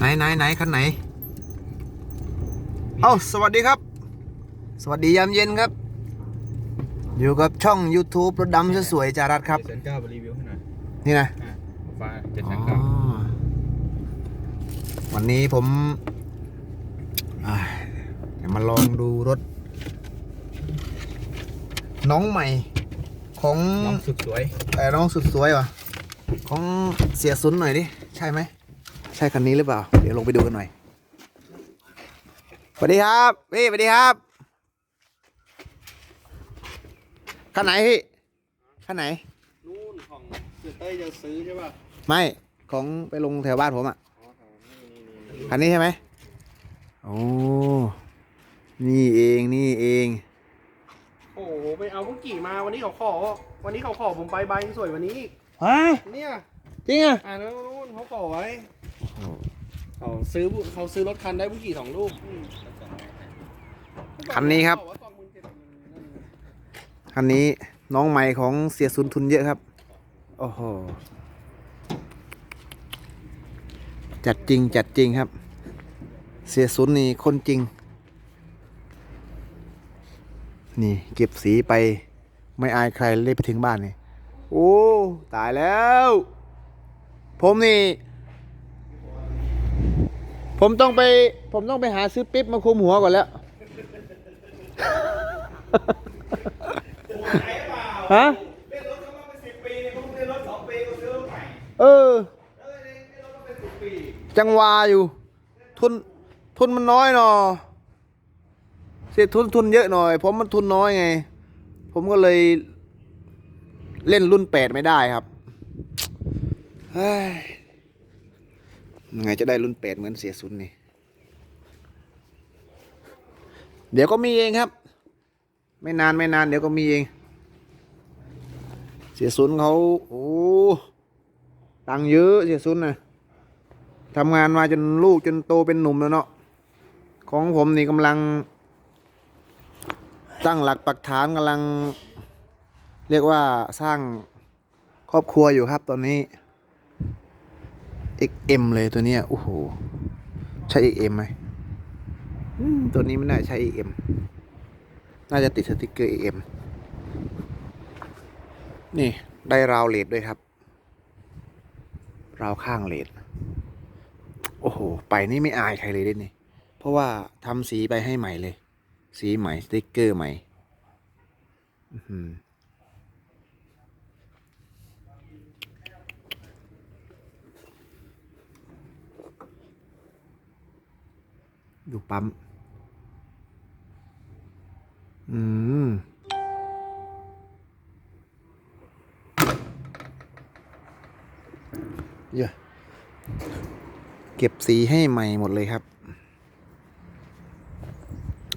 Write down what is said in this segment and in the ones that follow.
ไหนไหนไหนคันไหน เอ้าสวัสดีครับ สวัสดียามเย็นครับ อยู่กับช่อง YouTube รถดำสวยๆจารัดครับ เจ็ดแสนเก้าไปรีวิวให้หน่อยนี่นะ อะฟ้าเจ็ดอ๋แสอนเก้าวันนี้ผมอ่าเดี๋ยวมาลองดูรถ น้องใหม่ของ น้องสุดสวย แต่น้องสุดสวยวะของเสียสุนหน่อยดิ ใช่ไหมใช่คันนี้หรือเปล่า เดี๋ยวลงไปดูกันหน่อยสวัสดีครับพี่สวัสดีครับคันไหนพี่คันไหนนู่นของเสือเต้ยจะซื้อใช่ป่ะไม่ของไปลงแถวบ้านผมอะอ๋อของนี่นี่นี่คันนี้ใช่ไหมโอ้นี่เองนี่เอง โอ้โหไปเอาบุกี้มาวันนี้เขาขอ วันนี้เขาขอผมไปใบสวยวันนี้อีกฮะเนี่ยจริงอะอ่านู้นเขาขอไว้ เขาซื้อบุเขาซื้อรถคันได้บุกี้สองลูกอืมคันนี้ครับเขาอกว่า27,000นั่นคันนี้น้องใหม่ของเสียสุนทุนเยอะครับ โอ้โห จัดจริงจัดจริงครับ เสียสุนนี่คนจริง นี่เก็บสีไปไม่อายใครเลยไปถึงบ้านนี่ โอ้ ตายแล้ว ผมนี่ ผมต้องไป ผมต้องไปหาซื้อปิ๊บมาคุมหัวก่อนแล้วฮะเออ จังหวาอยู่ ทุน ทุนมันน้อยหนอเสียทุนทุนเยอะหน่อย ผมมันทุนน้อยไง ผมก็เลยเล่นรุ่นแปดไม่ได้ครับเฮ้ ยังไงจะได้รุ่นแปดเหมือนเสียสุนนี่ เดี๋ยวก็มีเองครับ ไม่นานไม่นานเดี๋ยวก็มีเอง เสียสุนเขาโอ้ตังเยอะเสียสุนนะทำงานมาจนลูกจนโตเป็นหนุ่มแล้วเนาะ ของผมนี่กำลัง ตั้งหลักปักฐานกำลัง เรียกว่าสร้างครอบครัวอยู่ครับตอนนี้ XM เลยตัวเนี้ยโอ้โห ใช่ XM ไหมอืมตัวนี้ไม่น่าใช่ XM น่าจะติดสติกเกอร์ AM นี่ได้ราวเลดด้วยครับ ราวข้างเลดโอ้โห ไปนี่ไม่อายใครเลยเด้นี่เพราะว่าทำสีไปให้ใหม่เลย สีใหม่สติกเกอร์ใหม่ อื้อ ดูปั๊ม อืม เยอะเก็บสีให้ใหม่หมดเลยครับ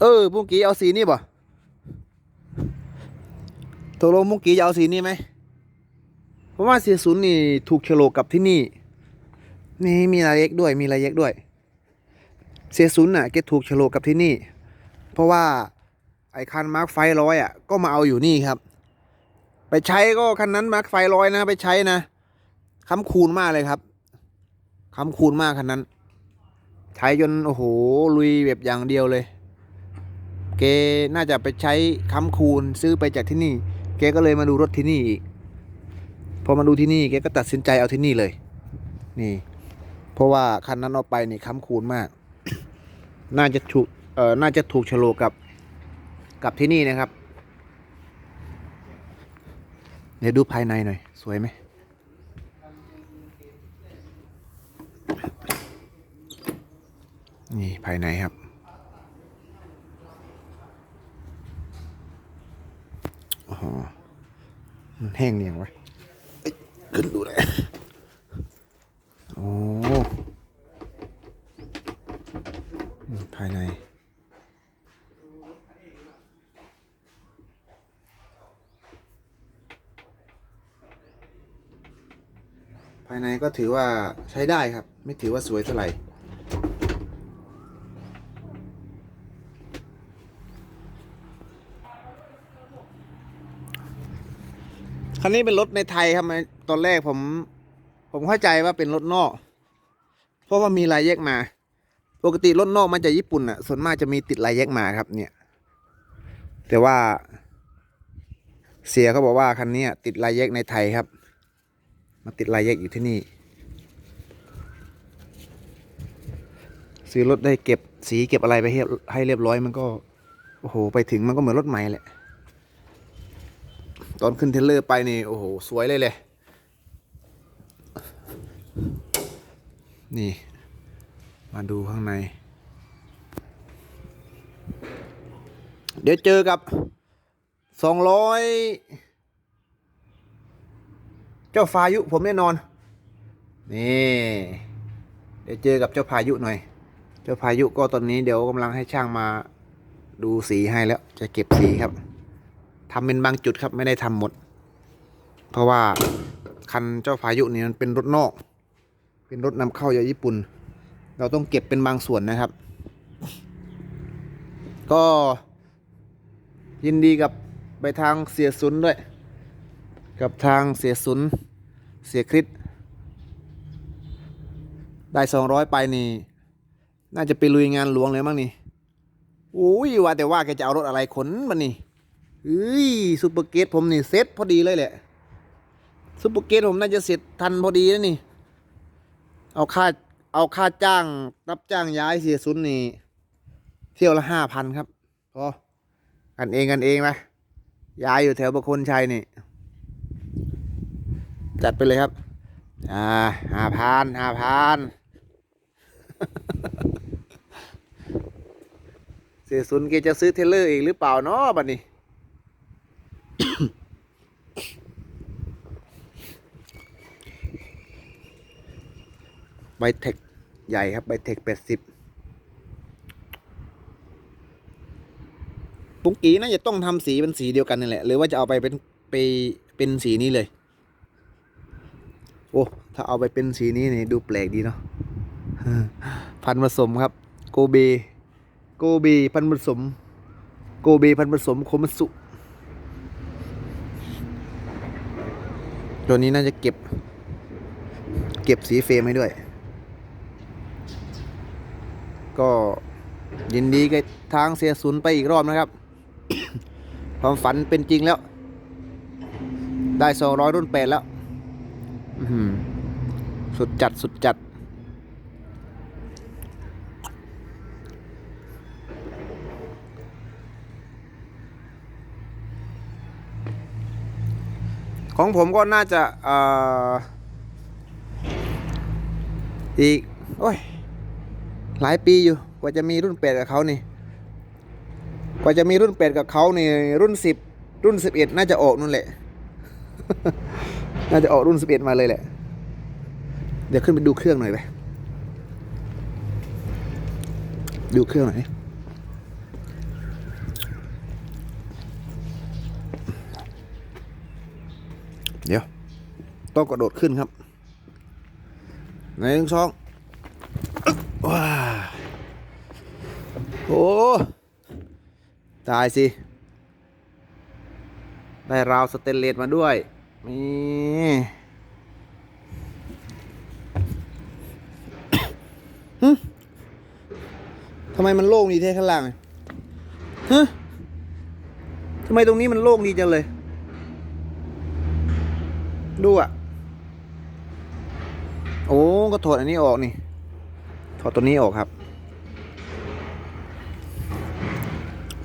เออเมุงกี้เอาสีนี่ป่ตกลงเมุงกี้จะเอาสีนี้ไหมเพราะว่าสีศูนย์นี่ถูกโฉลกกับที่นี่ นี่มีรายเล็กด้วย มีรายเล็กด้วย เสียศูนย์น่ะแกถูกฉลกกับที่นี่ เพราะว่าไอ้คันมาร์คไฟร้อยอะก็มาเอาอยู่นี่ครับ ไปใช้ก็คันนั้นมาร์คไฟร้อยนะ ไปใช้นะค้ำคูณมากเลยครับค้ำคูณมากคันนั้น ใช้จนโอ้โหลุยแบบอย่างเดียวเลย เกน่าจะไปใช้ค้ำคูณซื้อไปจากที่นี่ เกก็เลยมาดูรถที่นี่อีกพอมาดูที่นี่เกก็ตัดสินใจเอาที่นี่เลย นี่ เพราะว่าคันนั้นเอาไปนี่ค้ำคูณมาก น่าจะถูกเอ่อน่าจะถูกโฉลกกับกับที่นี่นะครับ เดี๋ยวดูภายในหน่อย สวยไหมนี่ภายในครับ โอ้โหมันแห้งเนียงไว้ขึ้นดูเลยโอ้นี่ภายใน ภายในก็ถือว่าใช้ได้ครับ ไม่ถือว่าสวยเท่าไหร่คันนี้เป็นรถในไทยครับตอนแรกผม ผมเข้าใจว่าเป็นรถนอก เพราะว่ามีลายแยกมา ปกติรถนอกมันจะญี่ปุ่นอะ ส่วนมากจะมีติดลายแยกมาครับ เนี่ย แต่ว่า เสียเขาบอกว่าคันนี้ติดลายแยกในไทยครับ มาติดลายแยกอยู่ที่นี่ ซื้อรถได้เก็บสีเก็บอะไรไปให้ให้เรียบร้อยมันก็ โอ้โห ไปถึงมันก็เหมือนรถใหม่แหละ ตอนขึ้นเทรลเลอร์ไปนี่ โอ้โห สวยเลยเลย นี่ มาดูข้างใน เดี๋ยวเจอกับสองร้อย เจ้าฟายุผมแน่นอน นี่เดี๋ยวเจอกับเจ้าพายุหน่อย เจ้าพายุก็ตอนนี้เดี๋ยวกำลังให้ช่างมาดูสีให้แล้ว จะเก็บสีครับทำเป็นบางจุดครับไม่ได้ทำหมด เพราะว่าคันเจ้าพายุนี่มันเป็นรถนอก เป็นรถนำเข้าจากญี่ปุ่น เราต้องเก็บเป็นบางส่วนนะครับ ก็ยินดีกับไปทางเสียสุนด้วย กับทางเสียสุนเสียคริสได้สองร้อยไปนี่ น่าจะไปลุยงานหลวงเลยมั้งนี่อุ้ยว่าแต่ว่าแกจะเอารถอะไรขนมันนี่เฮ้ยซูเปอร์เกตผมนี่เซ็ตพอดีเลยแหละซูเปอร์เกตผมน่าจะเสร็จทันพอดีแล้วนี่ เอาค่าเอาค่าจ้าง รับจ้างย้ายเสียสุนนี่ เที่ยวละห้าพันครับพอกันเองกันเองไหมย้ายอยู่แถวประคนชัยนี่ จัดไปเลยครับ อ่าห้าพันห้าพันเสียสุนแกจะซื้อเทเลอร์อีกหรือเปล่าเนาะบัดนี้ใบเทคใหญ่ครับใบเทคแปดสิบปุ้งกีน่าจะต้องทำสีเป็นสีเดียวกันนี่แหละ หรือว่าจะเอาไปเป็นไปเป็นสีนี้เลย โอ้ถ้าเอาไปเป็นสีนี้นี่ดูแปลกดีเนาะพันผสมครับ โกเบ โกเบพันผสม โกเบพันผสมโคมัสุตัวนี้น่าจะเก็บ เก็บสีเฟรมให้ด้วย ก็ยินดีกับทางเสียศูนย์ไปอีกรอบนะครับ ความฝันเป็นจริงแล้ว ได้สองร้อยรุ่นแปดแล้ว สุดจัดสุดจัด ของผมก็น่าจะอีก โอ้ย หลายปีอยู่ กว่าจะมีรุ่นแปดกับเขานี่ กว่าจะมีรุ่นแปดกับเขานี่ รุ่นสิบรุ่นสิบเอ็ดน่าจะออกนู่นแหละ น่าจะออกรุ่นสิบเอ็ดมาเลยแหละ เดี๋ยวขึ้นไปดูเครื่องหน่อยไป ดูเครื่องหน่อยเดี๋ยว ต้องกระโดดขึ้นครับหนึ่งสองว้าโอ้ตายสิ ได้ราวสเตนเลสมาด้วย นี่ทำไมมันโล่งดีแท้ข้างล่างฮะทำไมตรงนี้มันโล่งดีจังเลย ดูอะ โอ้ ก็ถอดอันนี้ออกนี่ ถอดตัวนี้ออกครับ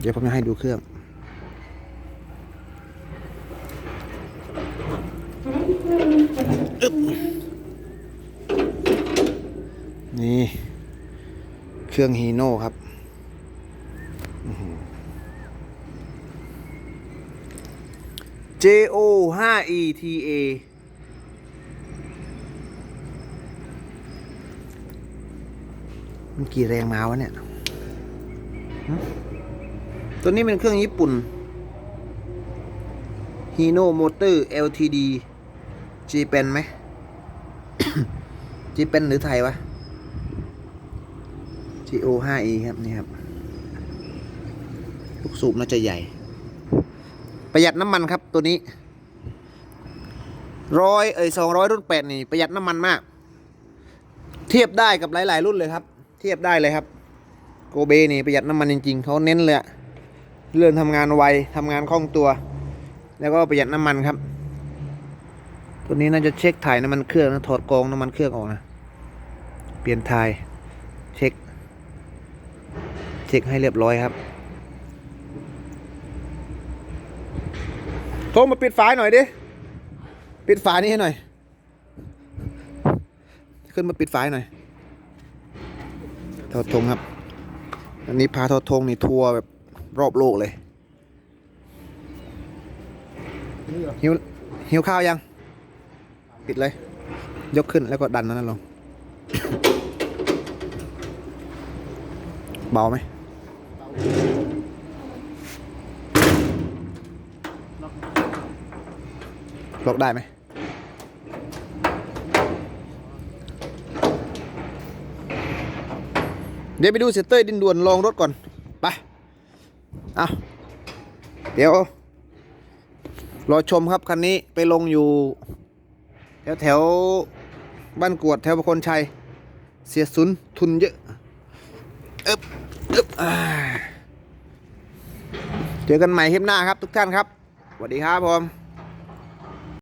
เดี๋ยวผมจะให้ดูเครื่อง อึ๊บนี่ เค รื่อง ฮีโน่ครับอ JO 5 ETA มันกี่แรงมาวะเนี่ย ตัวนี้เป็นเครื่องญี่ปุ่น Hino Motor LTD G เป็นไหม G เป็นหรือไทยวะ GO 5E ครับนี่ครับ ลูกสูบน่าจะใหญ่ ประหยัดน้ำมันครับตัวนี้ร้อยเอ้ยสองร้อยรุ่นแปดนี่ประหยัดน้ำมันมาก เทียบได้กับหลาย ๆ รุ่นเลยครับ เทียบได้เลยครับ โกเบนี่ประหยัดน้ำมันจริง ๆเขาเน้นเลยเรื่องทำงานไวทำงานคล่องตัว แล้วก็ประหยัดน้ำมันครับ ตัวนี้น่าจะเช็คถ่ายน้ำมันเครื่องนะถอดกรองน้ำมันเครื่องออกนะเปลี่ยนถ่ายเช็ค เช็คให้เรียบร้อยครับโทรมาปิดฝาหน่อยดิ ปิดฝานี้ให้หน่อย ขึ้นมาปิดฝาหน่อยทอดทงครับ อันนี้พาทอดทงนี่ทัวร์แบบรอบโลกเลยหิวหิวข้าวยัง ปิดเลย ยกขึ้นแล้วก็ดันนั้นลง เบาไหม ล็อกได้ไหมเดี๋ยวไปดูเซตเตอร์ดินด่วนลองรถก่อน ไป เอาเดี๋ยว รอชมครับคันนี้ไปลงอยู่ แถวแถวบ้านกวดแถวประคนชัย เสียสุนทุนเยอะอึบอึบ เจอกันใหม่คลิปหน้าครับทุกท่านครับสวัสดีครับผม